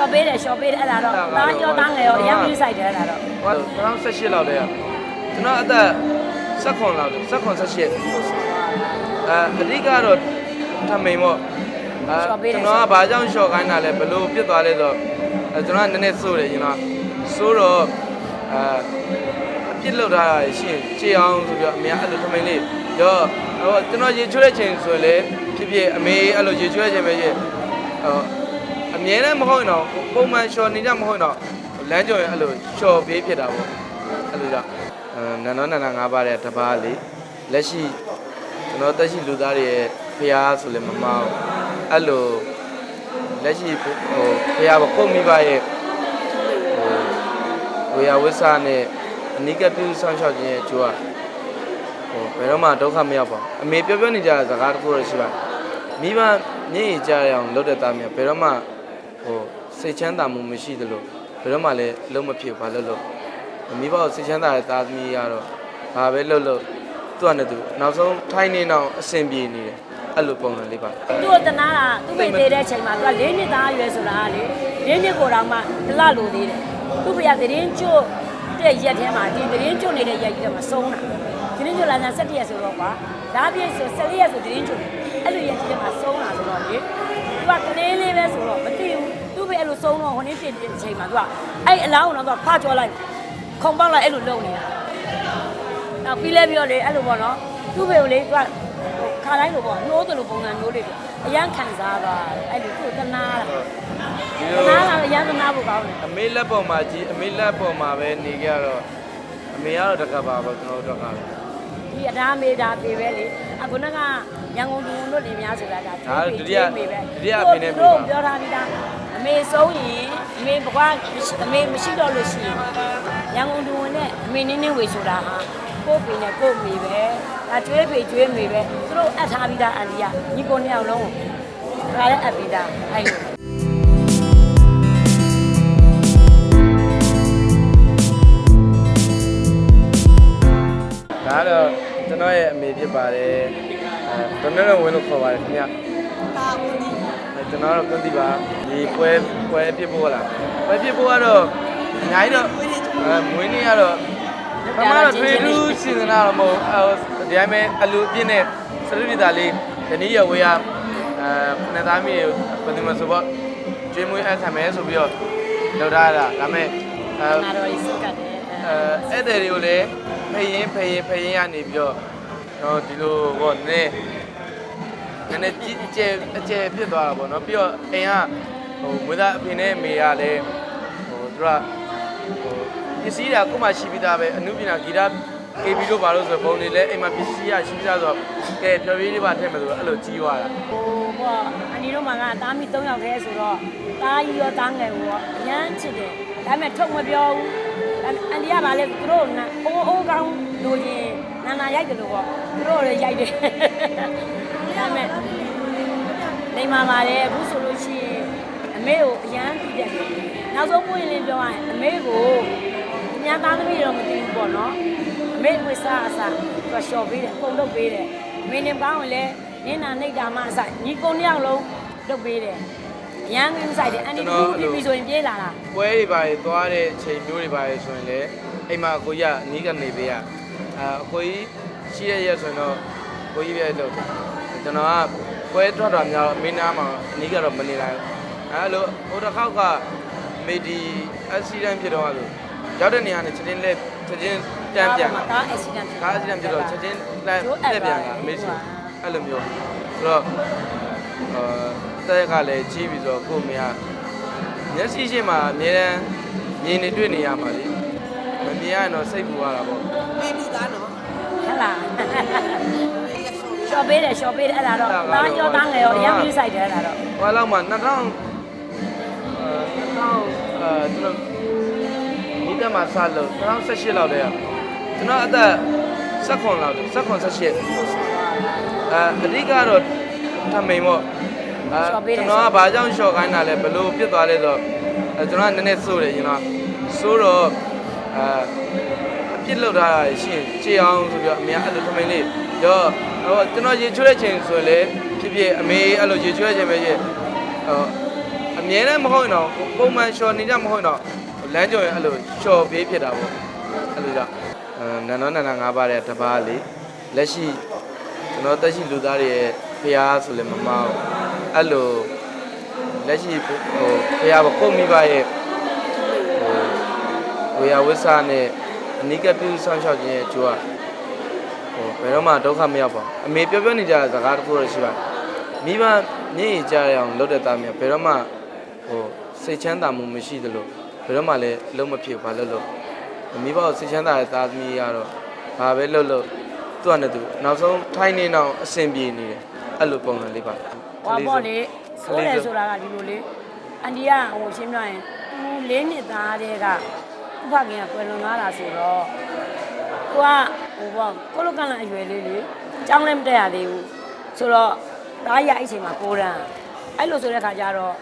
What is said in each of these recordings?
ရှော့ပေးတယ်ရှော့ပေးတယ်အဲ့ဒါတော့တားရောတားငယ်ရောအရင်ကြီးဆိုင်တယ်အဲ့ဒါတော့ဟို2018လောက်တည်းကကျွန်တော်အသက်16လောက်18 18အဲအဓိကတော့ထမိန်ပေါ့အဲကျွန်တော်ကဘာကြောင့်ရှော့ခိုင်းတာလဲဘလို့ပြစ်သွားလဲဆိုတော့အဲကျွန်တော်ကနည်းနည်းစိုးတယ်ကျွန်တော်စိုးတော့အဲအပြစ်လောက်ထားတာရှိရင်ခြေအောင်ဆိုပြီးတော့အမေကအဲ့လိုထမိန်လေးရောဟိုကျွန်တော်ရေချွေးတဲ့ချိန်ဆိုရင်လေဖြစ်ဖြစ်အမေအဲ့လိုရေချွေးတဲ့ချိန်ပဲရေဟို အမြဲတမ်းမဟုတ်ရင်တော့ပုံမှန်ရှော့နေကြမဟုတ်ရင်တော့လမ်းကြော်ရင်အဲ့လိုရှော့ပေးဖြစ်တာပေါ့အဲ့လိုကြောင့်အဲနန်တော်နန္ဒ၅ပါးတဲ့တပါးလေးလက်ရှိကျွန်တော်တက်ရှိလူသားတွေရဲ့ဖျားဆိုလည်းမမောင်းအဲ့လိုလက်ရှိဟိုဖျားပေါ့ကိုမိဘရဲ့ဟိုဝေယဝိဆာနဲ့အနိကပြုဆောင်ရှောက်ခြင်းရဲ့ကျိုးอ่ะဟိုဘယ်တော့မှဒုက္ခမရောက်ပါဘူးအမေပြောပြောနေကြတဲ့စကားတစ်ခုတော့ရှိပါမိဘညင်ကြရအောင်လုပ်တဲ့သားများဘယ်တော့မှ ဟိုစိတ်ချမ်းသာမှုမရှိသလိုဘယ်တော့မှလည်းလုံးမဖြစ်ဘူးဘာလို့လို့မိဘကိုစိတ်ချမ်းသာတဲ့သားသမီးကတော့ဘာပဲလုပ်လို့သူ့အနေနဲ့သူနောက်ဆုံးထိုင်းနေတော့အဆင်ပြေနေတယ်အဲ့လိုပုံစံလေးပါသူ့ကိုတနာတာသူ့မိသေးတဲ့အချိန်မှာသူက၄နှစ်သားအရွယ်ဆိုတာကလေ၄နှစ်ကိုတော့မှတလလိုသေးတယ်သူ့ဖေကသတင်းကျွတ်တဲ့ရက်ထဲမှာဒီသတင်းကျွတ်နေတဲ့ရက်ကြီးထဲမှာဆုံးတာသတင်းကျွတ်လာတဲ့၁၇ရက်ဆိုတော့ကွာဒါပြည့်ဆို၁၄ရက်ဆိုသတင်းကျွတ်အဲ့လိုရက်ကြီးထဲမှာဆုံးတာဆိုတော့လေ သူကကလေးလေးပဲဆိုတော့မသိဘူးသူ့ဖေအဲ့လိုဆုံးတော့ဟိုနေ့ပြင်တဲ့အချိန်မှာသူကအဲ့အလောင်းတော့သူကဖားကြောလိုက်ခုံပေါက်လိုက်အဲ့လိုလုံနေတာနောက်ပြီးလဲပြောလေအဲ့လိုပေါ့နော်သူ့ဘေကိုလေသူကခါတိုင်းလိုပေါ့နှိုးတယ်လို့ပုံစံမျိုးလေးတွေအရန်ခံစားပါအဲ့လိုသူ့တနာတာဒီတလိုနာတာအရန်တနာဖို့ကောင်းတယ်အမေလက်ပေါ်မှာကြီးအမေလက်ပေါ်မှာပဲနေကြတော့အမေကတော့တကပါပေါ့ကျွန်တော်တို့ကလည်းဒီအသားမေးတာပြေပဲလေအခုနက ရန်ကုန်သူတို့နေများဆိုတာဒါဒါဒုတိယဒုတိယအဖေနဲ့ပြတို့ပါပြောထားပြီးသားအမေဆုံးရင်အမေဘကွာအမေမရှိတော့လို့ရှိရင်ရန်ကုန်သူဝင်နဲ့အမေနင်းနေဝေဆိုတာဟာကို့ပေနဲ့ကို့မေပဲဒါကျွေးပေကျွေးမေပဲသူတို့အပ်ထားပြီးသားအန်ဒီကညီကိုနှစ်ယောက်လုံးကိုဒါလည်းအပ်ပြီးသားအဲ့လိုဒါကတော့ကျွန်တော်ရဲ့အမေဖြစ်ပါတယ် အဲတော်တော်ဝင်လို့ခေါ်ပါတယ်ခင်ဗျအဲကျွန်တော်ကတော့ကွန်တီပါဒီပွဲပွဲပြစ်ဖို့လားပွဲပြစ်ဖို့ကတော့အများကြီးတော့အဲမွေးနေ့ကတော့ပထမတော့ထွေထူးစီစဉ်တာတော့မဟုတ်ဘူးအဲဒီတိုင်းပဲအလူအပြည့်နဲ့စရုပ်ပြတာလေးဒီနေ့ရဝေးရအဲခုနှစ်သားမီးကိုဘယ်သူမှဆိုတော့ကျွေးမွေးအခမ်းမယ်ဆိုပြီးတော့လောက်ထားတာဒါပေမဲ့အဲနာတော်ကြီးစကတ်တယ်အဲဧည့်သည်တွေကိုလည်းဖယင်းဖယင်းဖယင်းရနေပြီးတော့တော့ဒီလိုဟောနည်း နည်းနည်းကြီးအကျယ်အကျယ်ဖြစ်သွားတာပေါ့နော်ပြီးတော့အိမ်ကဟိုမွေးသားအဖေနဲ့အမေကလည်းဟိုသူကဟိုပစ္စည်းတွေကကိုယ်မှရှိပြီးသားပဲအမှုပညာဂီတ KB တို့ဘာလို့ဆိုပုံတွေလည်းအိမ်မှာပစ္စည်းရရှိပြီးသားဆိုတော့ကဲဖြော်ပြလေးပါထည့်မယ်ဆိုတော့အဲ့လိုကြီးသွားတာဟိုပေါ့အန်ဒီတို့မှာကတားမီ၃ယောက်တည်းဆိုတော့တားကြီးရောတားငယ်ရောအရန်ချစ်တယ်ဒါပေမဲ့ထုတ်မပြောဘူးအန်ဒီကပါလေသူတို့နာအိုးအိုးကောင်းလို့ရင်နာနာရိုက်တယ်လို့ပေါ့သူတို့လည်းရိုက်တယ် ဒါပေမဲ့နေမှာပါတယ်အခုဆိုလို့ရှိရင်အမေကိုအရန်ပြီးတယ်နောက်ဆုံးပွင့်လင်းပြောရရင်အမေကိုအများသားသမီးတော့မသိဘူးပေါ့နော်အမေဝိစားအစားသူကလျှော်ပေးတယ်ပုံလုပ်ပေးတယ်မင်းနေကောင်းရင်လည်းနင်းနာနှိတ်တာမှအစားညီကုန်းတစ်ယောက်လုံးလုပ်ပေးတယ်အရန်ကင်းဆိုင်တယ်အန်ဒီတူပြီးပြီဆိုရင်ပြေးလာတာပွဲတွေပါတွေသွားတဲ့ချိန်မျိုးတွေပါတွေဆိုရင်လည်းအိမ်မှာအကိုကြီးကအနီးကနေပေးရအာအကိုကြီးရှိရရက်ဆိုရင်တော့ကိုကြီးပဲလုပ်တယ် ကျွန်တော်ကပွဲထွက်တာများတော့အမေနာမှာအနီးကတော့မနေနိုင်ဘူးအဲလိုဟိုတစ်ခေါက်ကမေဒီအက်ဆီဒန့်ဖြစ်တော့လို့ရောက်တဲ့နေရာနဲ့ချက်ချင်းလက်ချက်ချင်းတန်းပြန်ကားအက်ဆီဒန့်ကားအက်ဆီဒန့်ဖြစ်တော့ချက်ချင်းတန်းတက်ပြန်တာအမေရှိအဲ့လိုမျိုးဆိုတော့အာတက်ကလည်းကြီးပြီဆိုတော့ကို့မေကမျက်စိရှိမှအမြဲတမ်းမြင်နေတွေ့နေရမှာလေမမြင်ရရင်တော့စိတ်ပူရတာပေါ့မေလူသားနော်ဟဲ့လား ရှော့ပေးတယ်ရှော့ပေးတယ်အဲ့ဒါတော့တားရောတားငယ်ရောအရန်ကြီးဆိုင်တယ်အဲ့ဒါတော့ဟိုလောက်မှ2000အဲ2000အဲကျွန်တော်ဒီတက်မှာစလို့2018လောက်တည်းကကျွန်တော်အသက်16လောက်18 18အဲအဓိကတော့ထမိန်ပေါ့အဲကျွန်တော်ကဘာကြောင့်ရှော့ခိုင်းတာလဲဘလို့ပြစ်သွားလဲဆိုတော့အဲကျွန်တော်ကနည်းနည်းစိုးတယ်ကျွန်တော်စိုးတော့အဲ အပြစ်လောက်ထားတာရှိရင်ခြေအောင်ဆိုပြီးတော့အမေကအဲ့လိုထမိန်လေးရောဟိုကျွန်တော်ရေချွေးတဲ့ချိန်ဆိုရင်လေဖြစ်ဖြစ်အမေအဲ့လိုရေချွေးတဲ့ချိန်ပဲရေဟိုအအမြဲတမ်းမဟုတ်ရင်တော့ပုံမှန်ရှော်နေကြမဟုတ်ရင်တော့လမ်းကြော်ရင်အဲ့လိုရှော်ပြေးဖြစ်တာပေါ့အဲ့လိုကြောင့်အဲနန်တော့နန်နာ၅ပါးတဲ့တပါးလေးလက်ရှိကျွန်တော်တက်ရှိလူသားတွေရဲ့ဖျားဆိုလည်းမမောက်အဲ့လိုလက်ရှိဟိုဖျားပေါ့ကိုယ့်မိဘရဲ့ဟိုဝေယဝိစာနဲ့ အနိကပြုဆောင်ရှောက်ခြင်းရဲ့အကျိုးကဟိုဘယ်တော့မှဒုက္ခမရောက်ပါဘူးအမေပြောပြောနေကြတဲ့စကားတစ်ခုတော့ရှိပါတယ်မိဘမျက်ရည်ကြရအောင်လုပ်တဲ့သားမျိုးဘယ်တော့မှဟိုစိတ်ချမ်းသာမှုမရှိသလိုဘယ်တော့မှလည်းလုံးမဖြစ်ဘူးဘာလို့လို့မိဘကိုစိတ်ချမ်းသာတဲ့သားသမီးကတော့ဘာပဲလုပ်လို့သူ့အနေနဲ့သူနောက်ဆုံးထိုင်းနေတော့အဆင်ပြေနေတယ်အဲ့လိုပုံစံလေးပါဟောပေါ့လေဆိုးတယ်ဆိုတာကဒီလိုလေအန်ဒီကဟိုရှင်းပြရင်သူလေးနှစ်သားတဲ့က ဥပခင်ကကွယ်လွန်သွားတာဆိုတော့ကိုကဟိုပေါ့ကိုလိုကန်လာအရွယ်လေးလေကျောင်းလည်းမတက်ရသေးဘူးဆိုတော့တားရအဲ့ချိန်မှာကိုရန်အဲ့လိုဆိုတဲ့ခါကျတော့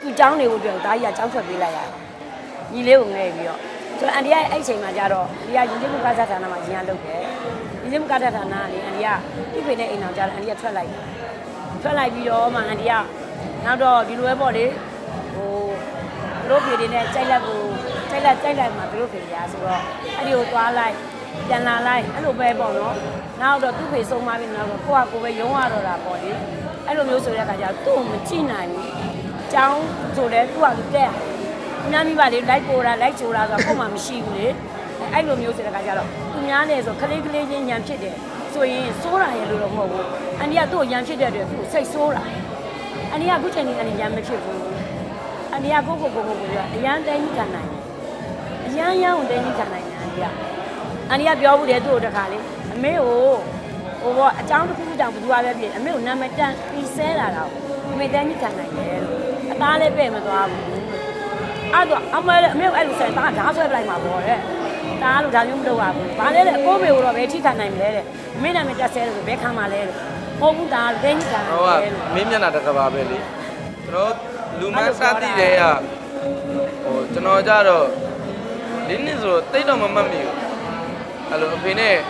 သူကျောင်းနေဖို့အတွက်တားရကျောင်းထွက်ပေးလိုက်ရတယ်ညီလေးကိုငဲ့ပြီးတော့ဆိုတော့အန်ဒီကအဲ့ချိန်မှာကျတော့ဒီကရင်ကျမှုကစားဌာနမှာရန်လုပ်တယ်ရင်ကျမှုကစားဌာနကနေအန်ဒီကသူ့ဖေနဲ့အိမ်အောင်ကျတော့အန်ဒီကထွက်လိုက်တယ်ထွက်လိုက်ပြီးတော့မှအန်တီကနောက်တော့ဒီလိုပဲပေါ့လေဟိုသူတို့ဖေတွေနဲ့ကြိုက်လက်ကို ကြိုက်လက်ကြိုက်လက်မှာသူတို့ဖေရဆိုတော့အဲ့ဒီကိုသွားလိုက်ပြန်လာလိုက်အဲ့လိုပဲပေါ့နော်နောက်တော့သူ့ဖေဆုံးသွားပြီနောက်တော့ကိုကကိုပဲရုံးရတော့တာပေါ့လေအဲ့လိုမျိုးဆိုတဲ့အခါကျတော့သူ့ကိုမကြည့်နိုင်ဘူးအကြောင်းဆိုလဲသူ့ကသူတက်အများမိပါလေလိုက်ပို့တာလိုက်ချိုးတာဆိုတော့ကို့မှမရှိဘူးလေအဲ့လိုမျိုးဆိုတဲ့အခါကျတော့သူများနေဆိုခလေးကလေးချင်းညံဖြစ်တယ်ဆိုရင်စိုးတာရဲ့လို့တော့မဟုတ်ဘူးအန်ဒီကသူ့ကိုညံဖြစ်တဲ့အတွက်သူ့ကိုစိတ်ဆိုးတာအန်ဒီကအခုချိန်ကြီးကနေရမ်းမဖြစ်ဘူးအန်ဒီကကိုကိုကိုကိုကိုပြောအရန်တိုင်းကြီးခံနိုင်တယ်အ ရန်ရန်ကိုတိုင်းကြီးခံနိုင်တယ်အန်ဒီကအန်ဒီကပြောဘူးတယ်သူ့ကိုတခါလေအမေကိုဟိုဘောအကြောင်းတစ်ခုခုတောင်ဘယ်သူကပဲဖြစ်အမေကိုနာမည်တန်ပြီးဆဲလာတာကိုအမေတိုင်းကြီးခံနိုင်တယ်လို့အသားလည်းပဲ့မသွားဘူးအဲ့တော့အမေလည်းအမေကိုအဲ့လိုဆဲတာဓာတ်ဆွဲပလိုက်မှာပေါ့တဲ့တားလို့ဒါမျိုးမလုပ်ပါဘူး။ဘာလဲတဲ့အကိုမေကိုတော့ပဲထိခံနိုင်မလဲတဲ့အမေနာမည်တက်ဆဲတယ်ဆိုဘယ်ခံမှာလဲတဲ့။မဟုတ်ဘူးဒါတိုင်းကြီးခံနိုင်တော့တယ်လို့ကမင်းမျက်နှာတစ်ကဘာပဲလေကျွန်တော်လူမန်းစသည်တွေကဟိုကျွန်တော်ကြတော့ လင်းနေဆိုတော့တိတ်တော့မမှတ်မိဘူးအဲ့လိုအဖေနဲ့အဲ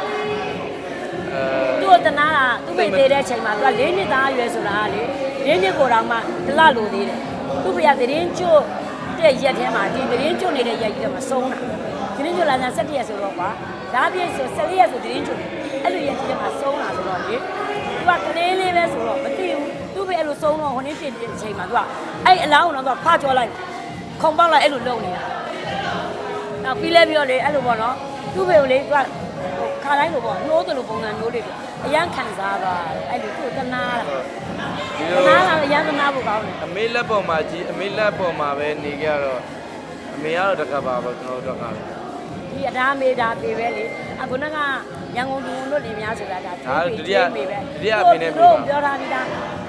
သူ့ကိုတနာတာသူ့မိသေးတဲ့အချိန်မှာသူက၄နှစ်သားအရွယ်ဆိုတာကလေ၄နှစ်ကိုတော့မှဒလလိုသေးတယ်သူ့ဖေကသတင်းကျွတ်တဲ့ရက်ထဲမှာဒီသတင်းကျွတ်နေတဲ့ရက်ကြီးထဲမှာဆုံးတာသတင်းကျွတ်လာတာ၁၇ရက်ဆိုတော့ကွာဒါပြည့်ဆို14ရက်ဆိုသတင်းကျွတ်အဲ့လိုရက်ကြီးထဲမှာဆုံးတာဆိုတော့လေသူကကလေးလေးပဲဆိုတော့မသိဘူးသူ့ဖေအဲ့လိုဆုံးတော့ဟိုနေ့ဖြစ်တဲ့အချိန်မှာသူကအဲ့အလောင်းတော့သူကဖကြောလိုက်ခုံပေါက်လိုက်အဲ့လိုလုံနေတာ နောက်ပြီးလဲပြီးတော့လေအဲ့လိုပေါ့နော်သူ့ဖေကိုလေသူကဟိုခါတိုင်းလိုပေါ့နှိုးတယ်လို့ပုံစံမျိုးလေးတွေအရန်ခံစားသွားတယ်အဲ့လိုသူ့ကိုတနာတာဒီတလိုနာတာအရန်တနာဖို့ကောင်းတယ်အမေလက်ပေါ်မှာကြီးအမေလက်ပေါ်မှာပဲနေကြတော့အမေကတော့တစ်ကဘာပဲကျွန်တော်တို့ကလည်းဒီအဒါမေဒါပေပဲလေအခုနကရန်ကုန်လူတို့နေများဆိုတာဒါဒါဒုတိယမေပဲဒုတိယအဖေနဲ့မေပါတို့ပြောထားပြီးသား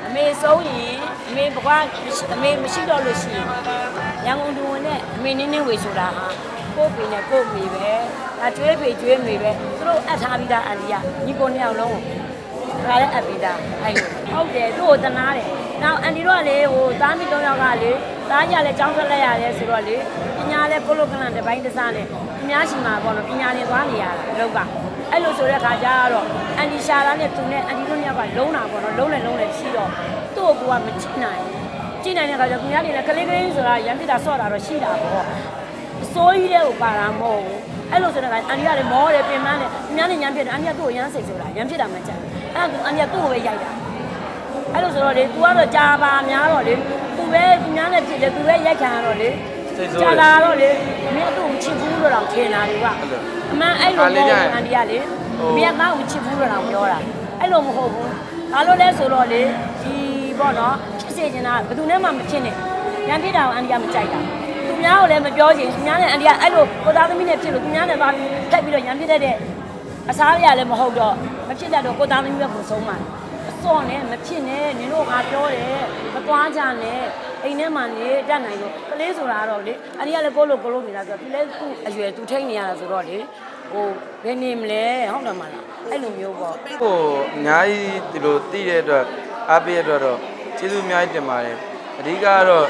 အမေဆုံးရင်အမေဘွားအမေမရှိတော့လို့ရှိရင်ရန်ကုန်လူဝင်နဲ့အမေနင်းနင်းဝေဆိုတာဟာ ကိုယ့်ဖေနဲ့ကိုယ့်မေပဲဒါကျွေးဖေကျွေးမေပဲသူတို့အပ်ထားပြီးသားအန်ဒီကညီကိုနှစ်ယောက်လုံးကိုဒါလည်းအပ်ပြီးသားအဲ့လိုဟုတ်တယ်သူ့ကိုတနာတယ်နောက်အန်တီတို့ကလေဟိုသားမိ၃ယောက်ကလေသားကြလည်းကြောင်းထွက်လိုက်ရတယ်ဆိုတော့လေပညာလည်းကိုလိုကလန်တစ်ပိုင်းတစ်စားနဲ့အများရှိမှာပေါ့နော်ပညာလည်းသွားနေရတာအလုပ်ကအဲ့လိုဆိုတဲ့ခါကျတော့အန်တီရှာလာနဲ့သူနဲ့အန်တီတို့နှစ်ယောက်ကလုံးတာပေါ့နော်လုံးလည်းလုံးလည်းရှိတော့သူ့ကိုကမကြည့်နိုင်ဘူးကြည့်နိုင်တဲ့ခါကျသူများနေလည်းကလေးကလေးဆိုတာရံပြတာဆော့တာတော့ရှိတာပေါ့ အစိုးရတဲ့ကိုပါတာမဟုတ်ဘူးအဲ့လိုဆိုတဲ့ခါအန်တီကလည်းမောတယ်ပြင်ပန်းတယ်အများနဲ့ရံပြတယ်အန်တီကသူ့ကိုရမ်းစိတ်ဆိုတာရံပြတာမှကြတယ်အဲ့ဒါကအန်တီကသူ့ကိုပဲရိုက်တာ အဲ့လိုဆိုတော့လေ तू ကတော့ကြာပါများတော့လေ तू ပဲသူများနဲ့ဖြစ်တယ် तू ပဲရိုက်ခံရတော့လေ စိတ်ဆိုး ကြာ တယ် လာတော့လေမင်းကသူ့ကိုချစ်ဘူးလို့တော့ထင်တာလေက အဲ့လို အမှန်အဲ့လို ခါလေး မ ကြာ ဟုတ် ရင် ဘူးအန်ဒီကလေ ဟို မင်းကငါ့ကိုချစ်ဘူးလို့တော့ပြောတာအဲ့လိုမဟုတ်ဘူးဘာလို့လဲဆိုတော့လေဒီပေါ့နော်ဖြစ်စေချင်တာဘယ်သူနဲ့မှမဖြစ်နဲ့ရန်ဖြစ်တာကိုအန်ဒီကမကြိုက်တာသူ များကိုလည်းမပြောချင်သူများနဲ့အန်ဒီကအဲ့လိုကိုသားသမီးနဲ့ဖြစ်လို့သူများနဲ့သွားထက်ပြီးတော့ရန်ဖြစ်တတ်တဲ့အစားရလည်းမဟုတ်တော့မဖြစ်တတ်တော့ကိုသားသမီးပဲကိုဆုံးမှာအစော့နဲ့မဖြစ်နဲ့နင်တို့ငါပြောတယ်မသွားကြနဲ့အိမ်ထဲမှာနေတတ်နိုင်လို့ကလေးဆိုတာကတော့လေအဒီကလည်းကိုလိုကိုလိုနေတာဆိုတော့သူလည်းသူ့အရွယ်သူထိတ်နေရတာဆိုတော့လေဟိုဘယ်နေမလဲဟုတ်တယ်မလားအဲ့လိုမျိုးပေါ့ဟိုအများကြီးဒီလိုတည်တဲ့အတွက်အားပေးရတဲ့အတွက်တော့ကျေးဇူးအများကြီးတင်ပါတယ်အဓိကကတော့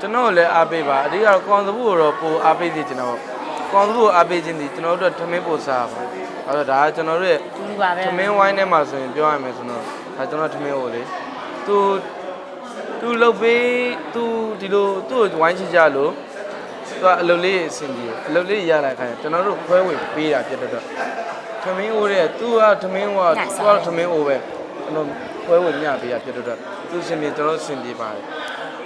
ကျွန်တော်ကိုလည်းအားပေးပါအဓိကတော့ကောင်စဘူးကိုတော့ပိုအားပေးစီကျွန်တော်ကောင်စဘူးကိုအားပေးခြင်းဒီကျွန်တော်တို့ထမင်းပို့စားပါအဲ့တော့ဒါကကျွန်တော်တို့ရဲ့သူပါပဲထမင်းဝိုင်းထဲမှာဆိုရင်ပြောရမယ်ဆိုတော့ဒါကျွန်တော်ထမင်းကိုလေသူသူလှုပ်ပေးသူဒီလိုသူ့ကိုဝိုင်းချကြလို့သူကအလုပ်လေးအဆင်ပြေတယ်အလုပ်လေးရလာခိုင်းကျွန်တော်တို့ခွဲဝေပေးတာဖြစ်တဲ့တော့ထမင်းအိုးတဲ့သူကထမင်းကသူကထမင်းအိုးပဲကျွန်တော်ခွဲဝေညပေးတာဖြစ်တဲ့တော့သူအဆင်ပြေကျွန်တော်အဆင်ပြေပါတယ်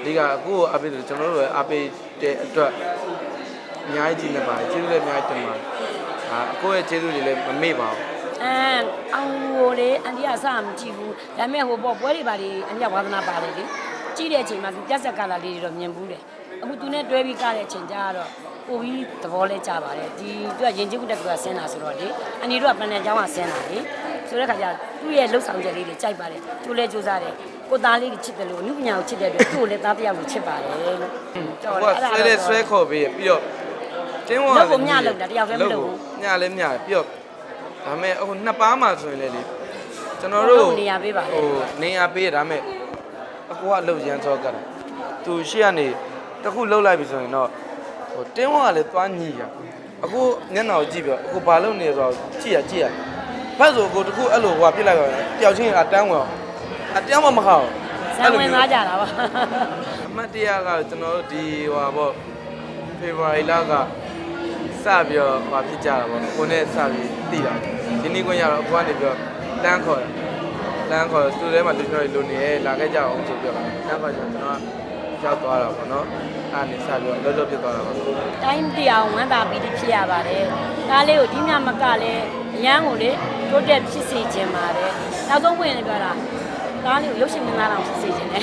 ဒီကအခုအပေးတယ်ကျွန်တော်တို့လည်းအပေးတဲ့အတွက်အများကြီးကြည့်နေပါတယ်ကျေးဇူးလည်းအများကြီးတင်ပါတယ်အာကိုယ့်ရဲ့ကျေးဇူးတွေလည်းမမေ့ပါဘူးအမ်အောင်ဟိုလေအန်တီကစမကြည့်ဘူးဒါပေမဲ့ဟိုပေါ့ပွဲတွေပါလေအန်တီကဝါသနာပါတယ်လေကြည့်တဲ့အချိန်မှာသူပြက်ဆက်ကလာလေးတွေတော့မြင်ဘူးတယ်အခုသူနဲ့တွဲပြီးကတဲ့အချိန်ကျတော့ပိုပြီးသဘောလဲကြပါတယ်ဒီသူကရင်ကျိုးတက်ကဆင်းတာဆိုတော့လေအန်တီတို့ကပန်နယ်ကျောင်းကဆင်းတာလေဆိုတဲ့ခါကျသူ့ရဲ့လှုပ်ဆောင်ချက်လေးတွေကြိုက်ပါတယ်ကျိုးလဲကျိုးစားတယ် ကိုသားလေးကိုချစ်တယ်လို့အနုပညာကိုချစ်တဲ့အတွက်သူ့ကိုလည်းသားတစ်ယောက်ကိုချစ်ပါတယ်လို့ဟိုကဆွဲလဲဆွဲခေါ်ပေးရပြီးတော့တင်းဝါလောက်ကိုမျှလောက်တာတယောက်တည်းမလုပ်ဘူးညလည်းညပြီးတော့ဒါမဲ့အခုနှစ်ပါးမှဆိုရင်လည်းလေကျွန်တော်တို့တို့နေရာပေးပါလေဟိုနေရာပေးရဒါမဲ့အကူကလှုပ်ရမ်းစောကတာသူရှေ့ကနေတစ်ခုလှုပ်လိုက်ပြီဆိုရင်တော့ဟိုတင်းဝါကလည်းသွားညီရအခုမျက်နှာကိုကြည့်ပြီးတော့အခုဘာလုပ်နေလဲဆိုတော့ကြည့်ရကြည့်ရဖတ်ဆိုကိုတစ်ခုအဲ့လိုဟိုပြစ်လိုက်ပါမယ်တယောက်ချင်းအတန်းဝင်အ တန်းမမဟောက်ဇံဝင်သားကြတာပါအမတ်တရားကကျွန်တော်တို့ဒီဟိုပါပေါ့ဖေဖော်ဝါရီလကစပြီးတော့ဟိုဖြစ်ကြတာပေါ့ကိုနဲ့စပြီးတည်တာဒီနေ့ကိုရတော့အခုကနေပြီးတော့တန်းခေါ်တယ်တန်းခေါ်သူထဲမှာလူကျွန်တော်လူနေရဲလာခဲ့ကြအောင်ဆိုပြီးတော့တန်းခေါ်ကျွန်တော်ရောက်သွားတာပေါ့နော်အဲ့နေစပြီးတော့လောလောဖြစ်သွားတာပေါ့တိုင်းတရားဝမ်းသာပြီးဖြစ်ရပါတယ်ဒါလေးကိုဒီမြမကလည်းအရန်ကိုလေတိုးတက်ဖြစ်စေခြင်းပါတယ်နောက်ဆုံးဝင်နေပြောတာ ဒါလေးကိုရုပ်ရှင်မင်းသားတော်ဖြစ်စေခြင်းနဲ့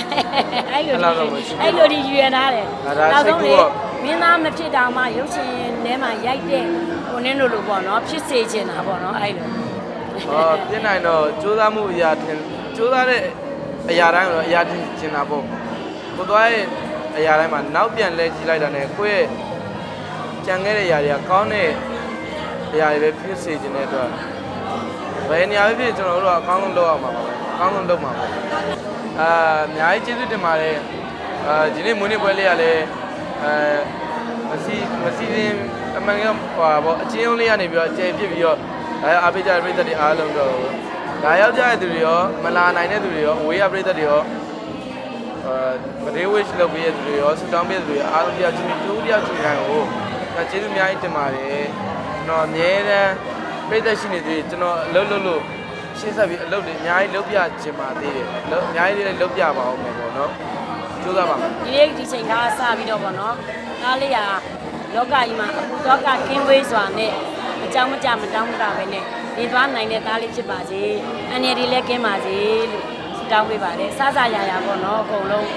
အဲ့လိုဒီအဲ့လိုဒီယူရထားတယ်နောက်ဆုံးလေမင်းသားမဖြစ်တာမှရုပ်ရှင်ထဲမှာရိုက်တဲ့ဟိုနင်းတို့လိုပေါ့နော်ဖြစ်စေခြင်းတာပေါ့နော်အဲ့လိုဟောပြင်းနိုင်တော့စူးစမ်းမှုအရာထင်စူးစမ်းတဲ့အရာတိုင်းတော့အရာထင်ကျင်တာပေါ့ကိုသွားရဲ့အရာတိုင်းမှာနောက်ပြန်လဲကြည့်လိုက်တာနဲ့ကိုယ့်ရဲ့ကြံခဲ့တဲ့အရာတွေကကောင်းတဲ့အရာတွေပဲဖြစ်စေခြင်းတဲ့အတွက်ဘယ်နေရာပဲဖြစ်ကျွန်တော်တို့ကအကောင်းဆုံးလုပ်ရမှာပါပဲအ ကောင်းဆုံးလုပ်မှာပါအာအများကြီးကျေးဇူးတင်ပါတယ်အာဒီနေ့မွေးနေ့ပွဲလေးရလဲအဲမစီမစီရင်အမှန်ကဟိုပါပေါ့အချင်းအောင်လေးကနေပြီးတော့အကျယ်ပြစ်ပြီးတော့ဒါရအားပေးကြတဲ့ပြည်သက်တွေအားလုံးတော့ဒါရောက်ကြတဲ့သူတွေရောမလာနိုင်တဲ့သူတွေရောအဝေးရပြည်သက်တွေရောအာမဒေးဝစ်လုပ်ပေးတဲ့သူတွေရောဆူတောင်းပေးတဲ့သူတွေရောအားလုံးတရားချင်းတူတရားချင်းတိုင်းကိုဒါကျေးဇူးအများကြီးတင်ပါတယ်ကျွန်တော်အမြဲတမ်းပြည်သက်ရှိနေသေးကျွန်တော်အလုပ်လုပ်လို့ ရှင်းဆက်ပြီးအလုပ်တွေအများကြီးလုပ်ပြချင်ပါသေးတယ်အလုပ်အများကြီးလည်းလုပ်ပြပါအောင်မယ်ပေါ့နော်ကြိုးစားပါမယ်ဒီနေ့ဒီချိန်ကစပြီးတော့ပေါ့နော်ဒါလေးကလောကကြီးမှာအပူတော့ကကင်းဝေးစွာနဲ့အကြောင်းမကြမတောင်းမတာပဲနဲ့နေသွားနိုင်တဲ့သားလေးဖြစ်ပါစေအန်ရည်ဒီလည်းကင်းပါစေလို့ဆုတောင်းပေးပါတယ်စစရာရာပေါ့နော်အကုန်လုံး